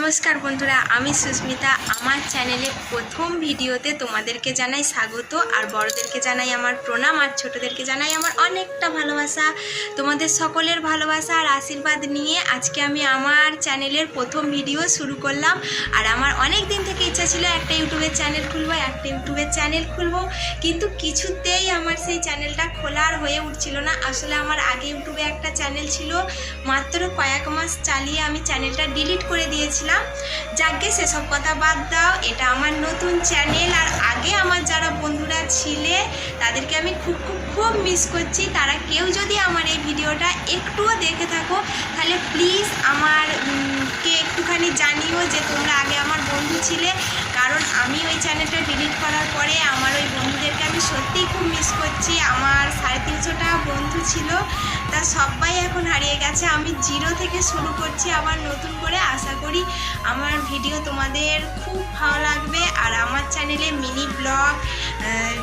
নমস্কার বন্ধুরা, আমি সুস্মিতা। আমার চ্যানেলে প্রথম ভিডিওতে তোমাদেরকে জানাই স্বাগত, আর বড়দেরকে জানাই আমার প্রণাম, আর ছোটদেরকে জানাই আমার অনেকটা ভালোবাসা। তোমাদের সকলের ভালোবাসা আর আশীর্বাদ নিয়ে আজকে আমি আমার চ্যানেলের প্রথম ভিডিও শুরু করলাম। আর আমার অনেক দিন থেকে ইচ্ছা ছিল একটা ইউটিউবের চ্যানেল খুলবো, একটা ইউটিউবের চ্যানেল খুলবো, কিন্তু কিছুতেই আমার সেই চ্যানেলটা খোলার হয়ে উঠছিল না। আসলে আমার আগে ইউটিউবে একটা চ্যানেল ছিল, মাত্র কয়েক মাস চালিয়ে আমি চ্যানেলটা ডিলিট করে দিয়েছিলাম। যাকে সেসব কথা বাদ দাও, এটা আমার নতুন চ্যানেল আর আগে আমার যারা বন্ধুরা ছিলে, তাদেরকে আমি খুব খুব খুব মিস করছি। তারা কেউ যদি আমার এই ভিডিওটা একটুও দেখে থাকো, তাহলে প্লিজ আমার কে একটুখানি জানিও যে তোমরা আগে আমার বন্ধু ছিলে। কারণ আমি ওই চ্যানেলটা ডিলিট করার পরে আমার ওই বন্ধুদেরকে আমি সত্যিই খুব মিস করছি। আমার সাড়ে বন্ধু ছিল। তা সবাই এখন হারিয়ে গেছে। আমি জিরো থেকে শুরু করছি আবার নতুন করে। আশা করি আমার ভিডিও তোমাদের খুব ভালো লাগবে। আর আমার চ্যানেলে মিনি ব্লগ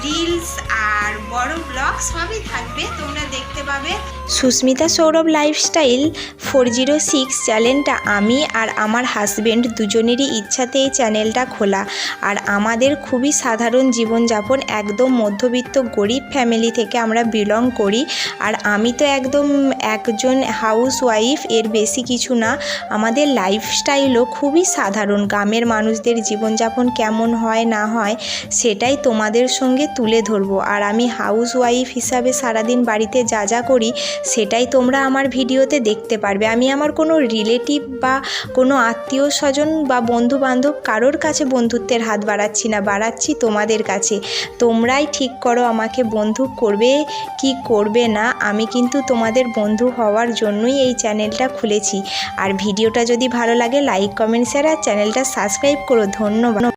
রিলস আর বড় ব্লগ সবই থাকবে। তোমরা দেখতে পাবে। Susmita Sourav lifestyle four zero six চ্যানেলটা আমি আর আমার হাজব্যান্ড দুজনেরই ইচ্ছাতে এই চ্যানেলটা খোলা। আর আমাদের খুবই সাধারণ জীবনযাপন, একদম মধ্যবিত্ত গরিব ফ্যামিলি থেকে আমরা বিলং করি। আর আমি তো একদম একজন হাউস ওয়াইফ এর বেশি কিছু না। আমাদের লাইফস্টাইলও খুবই সাধারণ, গ্রামের মানুষদের জীবনযাপন কেমন হয় না হয় সেটাই তোমাদের সঙ্গে তুলে ধরবো। আর আমি হাউস ওয়াইফ হিসাবে সারাদিন বাড়িতে যা যা করি সেটাই তোমরা আমার ভিডিওতে দেখতে পারবে। আমি আমার কোনো রিলেটিভ বা কোনো আত্মীয় স্বজন বা বন্ধু বান্ধব কারোর কাছে বন্ধুত্বের হাত বাড়াচ্ছি না, বাড়াচ্ছি তোমাদের কাছে। তোমরাই ঠিক করো আমাকে বন্ধু করবে কি করবে না, আমি কিন্তু তোমাদের বন্ধু হওয়ার জন্যই এই চ্যানেলটা খুলেছি। আর ভিডিওটা যদি ভালো লাগে লাইক কমেন্ট শেয়ার আর চ্যানেলটা সাবস্ক্রাইব করো। ধন্যবাদ।